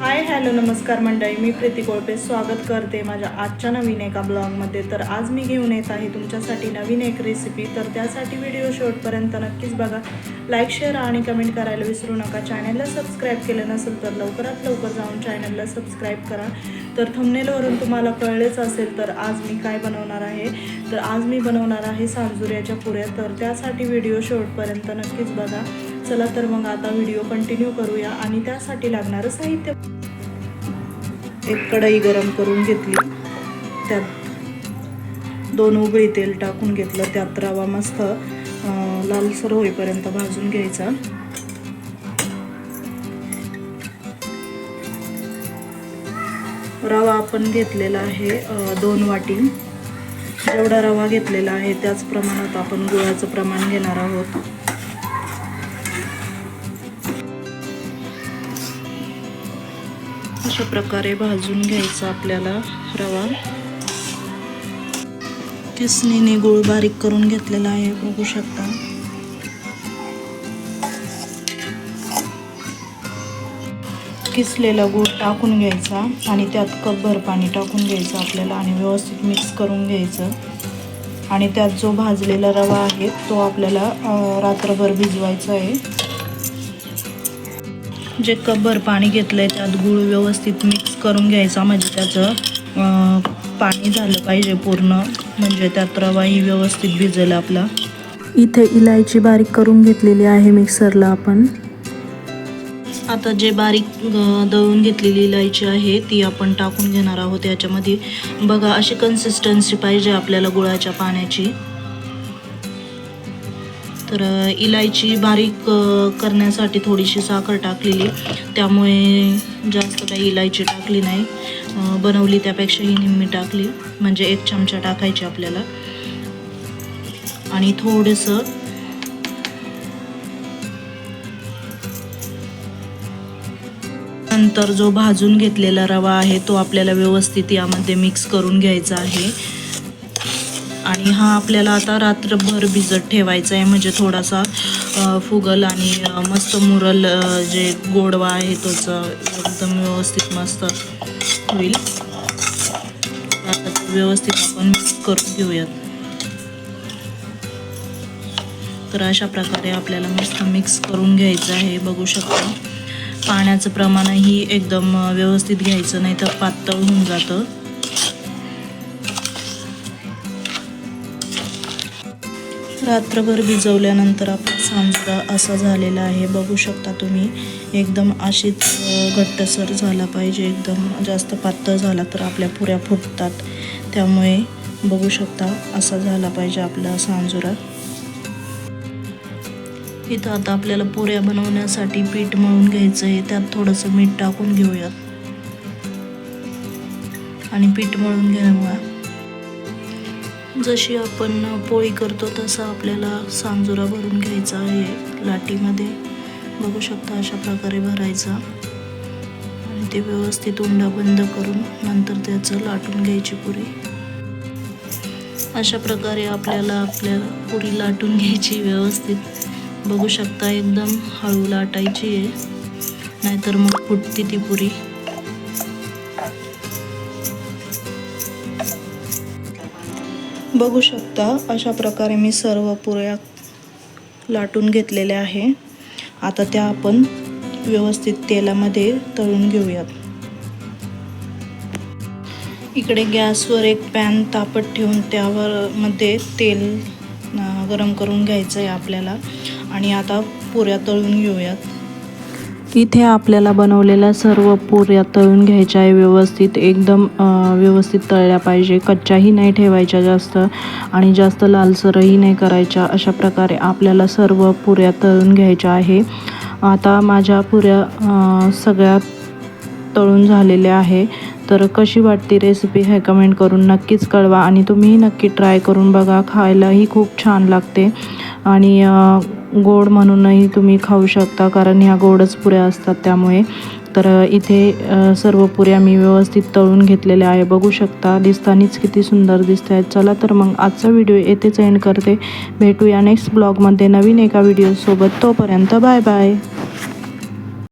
Hi hello नमस्कार मंडळी. मी प्रीती कोळपे स्वागत करते माझ्या आजच्या नवीन एका ब्लॉगमध्ये. तर आज मी घेऊन येत आहे तुमच्यासाठी नवीन एक रेसिपी तर त्यासाठी व्हिडिओ शेवटपर्यंत नक्कीच बघा. लाईक शेअर आणि कमेंट करायला विसरू नका. चॅनलला सबस्क्राईब केलं नसेल तर लवकरात लवकर जाऊन चॅनलला सबस्क्राईब करा. तर थंबनेलवरून तुम्हाला कळलेच असेल तर आज मी काय बनवणार आहे. तर आज मी बनवणार आहे सांजुऱ्याच्या पुऱ्या. तर त्यासाठी व्हिडिओ शेवटपर्यंत नक्कीच बघा. चला तर मग आता व्हिडिओ कंटिन्यू करूया आणि त्यासाठी लागणारं साहित्य. एक कढई गरम करून घेतली. त्यात दोन उगळी तेल टाकून घेतलं. त्यात रवा मस्त लालसर होईपर्यंत भाजून घ्यायचा. रवा आपण घेतलेला आहे दोन वाटी. जेवढा रवा घेतलेला आहे त्याच प्रमाणात आपण गुळाचं प्रमाण घेणार आहोत. अशा प्रकारे भाजून घ्यायचा आपल्याला रवा. किसणीने गुळ बारीक करून घेतलेला आहे बघू शकता. किसलेला गूळ टाकून घ्यायचा आणि त्यात कपभर पाणी टाकून घ्यायचं आपल्याला आणि व्यवस्थित मिक्स करून घ्यायचं. आणि त्यात जो भाजलेला रवा आहे तो आपल्याला रात्रभर भिजवायचा आहे. जे कपभर पाणी घेतलंय त्यात गूळ व्यवस्थित मिक्स करून घ्यायचा. म्हणजे त्याचं पाणी झालं पाहिजे पूर्ण. म्हणजे त्यात रवाही व्यवस्थित भिजेल आपला. इथे इलायची बारीक करून घेतलेली आहे मिक्सरला आपण. आता जे बारीक दळून घेतलेली इलायची आहे ती आपण टाकून घेणार आहोत. याच्यामध्ये बघा अशी कन्सिस्टन्सी पाहिजे आपल्याला गुळाच्या पाण्याची. तर इलायची बारीक करण्यासाठी थोडीशी साखर टाकलेली त्यामुळे जास्त काही इलायची टाकली नाही. बनवली त्यापेक्षाही निम्मी टाकली. म्हणजे एक चमचा टाकायची आपल्याला. आणि थोडंसं नंतर जो भाजून घेतलेला रवा आहे तो आपल्याला व्यवस्थित यामध्ये मिक्स करून घ्यायचा आहे. आणि हा आपल्याला आता रात्रभर भिजत ठेवायचा आहे. म्हणजे थोडासा फुगल आणि मस्त मुरल जे गोडवा आहे तोच एकदम व्यवस्थित मस्त होईल. आता व्यवस्थित आपण मिक्स करून घेऊयात. तर अशा प्रकारे आपल्याला मस्त मिक्स करून घ्यायचं आहे. बघू शकता पाण्याचं प्रमाणही एकदम व्यवस्थित घ्यायचं नाही तर पातळ होऊन जातं. रात्रभर भिजवल्यानंतर आपला सांजा असा झालेला आहे. बघू शकता तुम्ही एकदम अशीच घट्टसर झाला पाहिजे. एकदम जास्त पातळ झाला तर आपल्या पुऱ्या फुटतात. त्यामुळे बघू शकता असा झाला पाहिजे आपला सांजुरा. इथं आता आपल्याला पुऱ्या बनवण्यासाठी पीठ मळून घ्यायचं आहे त्यात थोडंसं मीठ टाकून घेऊयात. आणि पीठ मळून घेण्यामुळे जशी आपण पोळी करतो तसं आपल्याला सांजुरा भरून घ्यायचा आहे लाटीमध्ये. बघू शकता अशा प्रकारे भरायचा. आणि ते व्यवस्थित उंडा बंद करून नंतर त्याचं लाटून घ्यायची पुरी. अशा प्रकारे आपल्याला आपल्याला पुरी लाटून घ्यायची व्यवस्थित. बघू शकता एकदम हळू लाटायची आहे. नाहीतर मग फुटती ती पुरी. बघू शकता अशा प्रकारे मी सर्व पुऱ्या लाटून घेतलेल्या आहे. आता त्या आपण व्यवस्थित तेलामध्ये तळून घेऊयात. इकडे गॅसवर एक पॅन तापत ठेवून त्यावर मध्ये तेल गरम करून घ्यायचं आहे आपल्याला. आणि आता पुऱ्या तळून घेऊयात. इथे आपल्याला बनवलेल्या सर्व पुऱ्या तळून घ्यायच्या आहे. व्यवस्थित एकदम व्यवस्थित तळल्या पाहिजे. कच्च्याही नाही ठेवायच्या जास्त आणि जास्त लालसरही नाही करायच्या. अशा प्रकारे आपल्याला सर्व पुऱ्या तळून घ्यायच्या आहे. आता माझ्या पुऱ्या सगळ्या तळून झालेल्या आहे. तर कशी वाटते रेसिपी हे कमेंट करून नक्कीच कळवा आणि तुम्हीही नक्की ट्राय करून बघा. खायलाही खूप छान लागते. आणि गोड म्हणूनही तुम्ही खाऊ शकता कारण ह्या गोडच पुऱ्या असतात त्यामुळे. तर इथे सर्व पुऱ्या मी व्यवस्थित तळून घेतलेल्या आहे. बघू शकता दिसतानीच किती सुंदर दिसत आहेत चला तर मग आजचा व्हिडिओ येथेच एंड करते. भेटूया नेक्स्ट ब्लॉगमध्ये नवीन एका व्हिडिओसोबत तोपर्यंत बाय बाय